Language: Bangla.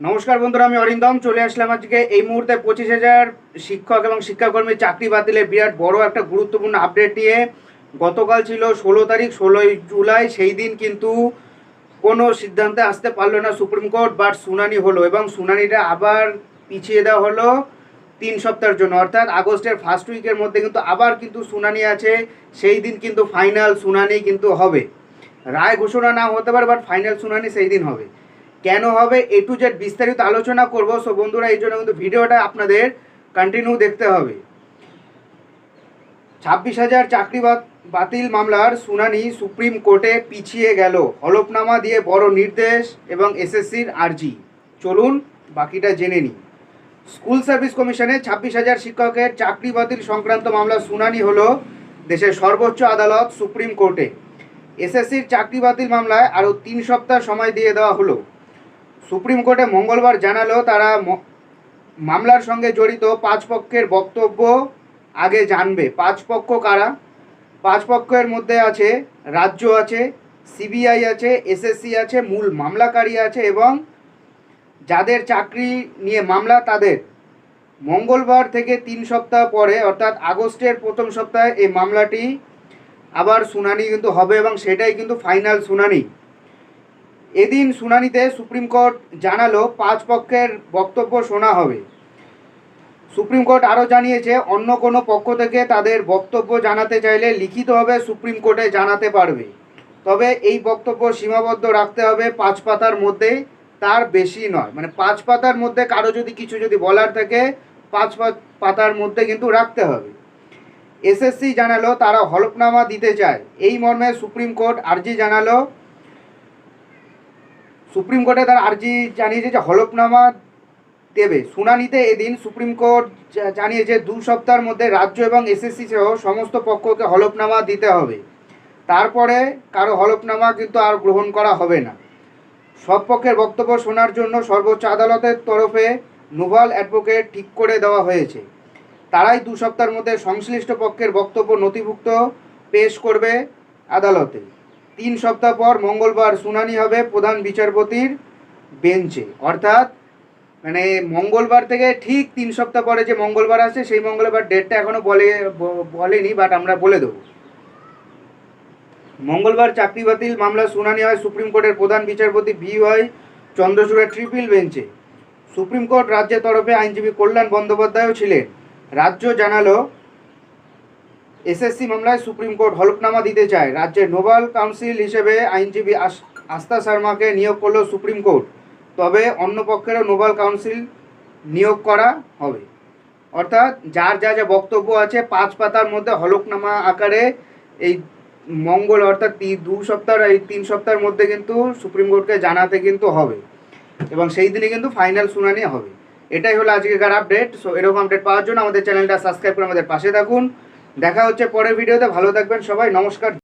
নমস্কার বন্ধুরা, আমি অরিন্দম। চলে আসলাম আজকে এই মুহূর্তে পঁচিশ হাজার শিক্ষক এবং শিক্ষাকর্মীর চাকরি বাতিলের বিরাট বড় একটা গুরুত্বপূর্ণ আপডেট নিয়ে গতকাল ছিল ষোলো তারিখ, ষোলোই জুলাই। সেই দিন কিন্তু কোনো সিদ্ধান্তে আসতে পারল না সুপ্রিম কোর্ট বাট শুনানি হলো এবং শুনানিটা আবার পিছিয়ে দেওয়া হলো তিন সপ্তাহের জন্য। অর্থাৎ আগস্টের ফার্স্ট উইকের মধ্যে কিন্তু আবার কিন্তু শুনানি আছে। সেই দিন কিন্তু ফাইনাল শুনানি কিন্তু হবে। রায় ঘোষণা না হতে পারে বাট ফাইনাল শুনানি সেই দিন হবে। কেন হবে এ টু জেড বিস্তারিত আলোচনা করব। সো বন্ধুরা, এই জন্য কিন্তু ভিডিওটা আপনাদের কন্টিনিউ দেখতে হবে। ছাব্বিশ হাজার চাকরি বাত- বাতিল মামলার শুনানি সুপ্রিম কোর্টে পিছিয়ে গেল। হলফনামা দিয়ে বড় নির্দেশ এবং এসএসসির আর্জি। চলুন বাকিটা জেনে নিই। স্কুল সার্ভিস কমিশনে ছাব্বিশ হাজার শিক্ষকের চাকরি বাতিল সংক্রান্ত মামলার শুনানি হলো দেশের সর্বোচ্চ আদালত সুপ্রিম কোর্টে। এসএসসির চাকরি বাতিল মামলায় আরও তিন সপ্তাহ সময় দিয়ে দেওয়া হলো। সুপ্রিম কোর্টে মঙ্গলবার জানালো তারা মামলার সঙ্গে জড়িত পাঁচ পক্ষের বক্তব্য আগে জানবে। পাঁচ পক্ষ কারা? পাঁচ পক্ষের মধ্যে আছে রাজ্য আছে, সিবিআই আছে, এসএসসি আছে, মূল মামলাকারী আছে এবং যাদের চাকরি নিয়ে মামলা তাদের। মঙ্গলবার থেকে তিন সপ্তাহ পরে, অর্থাৎ আগস্টের প্রথম সপ্তাহে এই মামলাটি আবার শুনানি কিন্তু হবে এবং সেটাই কিন্তু ফাইনাল শুনানি। এদিন শুনানিতে সুপ্রিম কোর্ট জানালো পাঁচ পক্ষের বক্তব্য শোনা হবে। সুপ্রিম কোর্ট আরও জানিয়েছে, অন্য কোনো পক্ষ থেকে তাদের বক্তব্য জানাতে চাইলে লিখিতভাবে সুপ্রিম কোর্টে জানাতে পারবে। তবে এই বক্তব্য সীমাবদ্ধ রাখতে হবে পাঁচ পাতার মধ্যে, তার বেশি নয়। মানে পাঁচ পাতার মধ্যে কারও যদি কিছু যদি বলার থাকে, পাঁচ পাতার মধ্যে কিন্তু রাখতে হবে। এসএসসি জানালো, তারা হলফনামা দিতে চায়। এই মর্মে সুপ্রিম কোর্ট আর্জি জানালো সুপ্রিম কোর্টে তার আর্জি জানিয়েছে যে হলফনামা দেবে। শুনানিতে এদিন সুপ্রিম কোর্ট জানিয়েছে দু সপ্তাহের মধ্যে রাজ্য এবং এসএসসি সহ সমস্ত পক্ষকে হলফনামা দিতে হবে। তারপরে কারও হলফনামা কিন্তু আর গ্রহণ করা হবে না। সব পক্ষের বক্তব্য শোনার জন্য সর্বোচ্চ আদালতের তরফে নোভাল অ্যাডভোকেট ঠিক করে দেওয়া হয়েছে। তারাই দু সপ্তাহের মধ্যে সংশ্লিষ্ট পক্ষের বক্তব্য নথিভুক্ত পেশ করবে আদালতে। তিন সপ্তাহ পর মঙ্গলবার শুনানি হবে প্রধান বিচারপতির বেঞ্চে। অর্থাৎ মানে মঙ্গলবার থেকে ঠিক তিন সপ্তাহ পরে যে মঙ্গলবার আছে সেই মঙ্গলবার ডেটটা এখনও বলে বলেনি বাট আমরা বলে দেবো। মঙ্গলবার চাকরি বাতিল মামলা শুনানি হয় সুপ্রিম কোর্টের প্রধান বিচারপতি ভি ওয়াই চন্দ্রচূড়া ট্রিপল বেঞ্চে। সুপ্রিম কোর্ট রাজ্যের তরফে আইনজীবী কল্যাণ বন্দ্যোপাধ্যায়ও ছিলেন। রাজ্য জানালো এসএসসি মামলায় সুপ্রিম কোর্ট হলফনামা দিতে চায়। রাজ্যের নোবেল কাউন্সিল হিসেবে আইনজীবী আস- আস্থা শর্মাকে নিয়োগ করল সুপ্রিম কোর্ট। তবে অন্য পক্ষেরও নোবেল কাউন্সিল নিয়োগ করা হবে। অর্থাৎ যার যা যা বক্তব্য আছে, পাঁচ পাতার মধ্যে হলফনামা আকারে এই মঙ্গল অর্থাৎ দু সপ্তাহ, এই তিন সপ্তাহের মধ্যে কিন্তু সুপ্রিম কোর্টকে জানাতে কিন্তু হবে। এবং সেই দিনে কিন্তু ফাইনাল শুনানি হবে। এটাই হলো আজকেকার আপডেট। সো এরকম আপডেট পাওয়ার জন্য আমাদের চ্যানেলটা সাবস্ক্রাইব করে আমাদের পাশে থাকুন। দেখা হচ্ছে পরের ভিডিওতে। ভালো থাকবেন সবাই নমস্কার।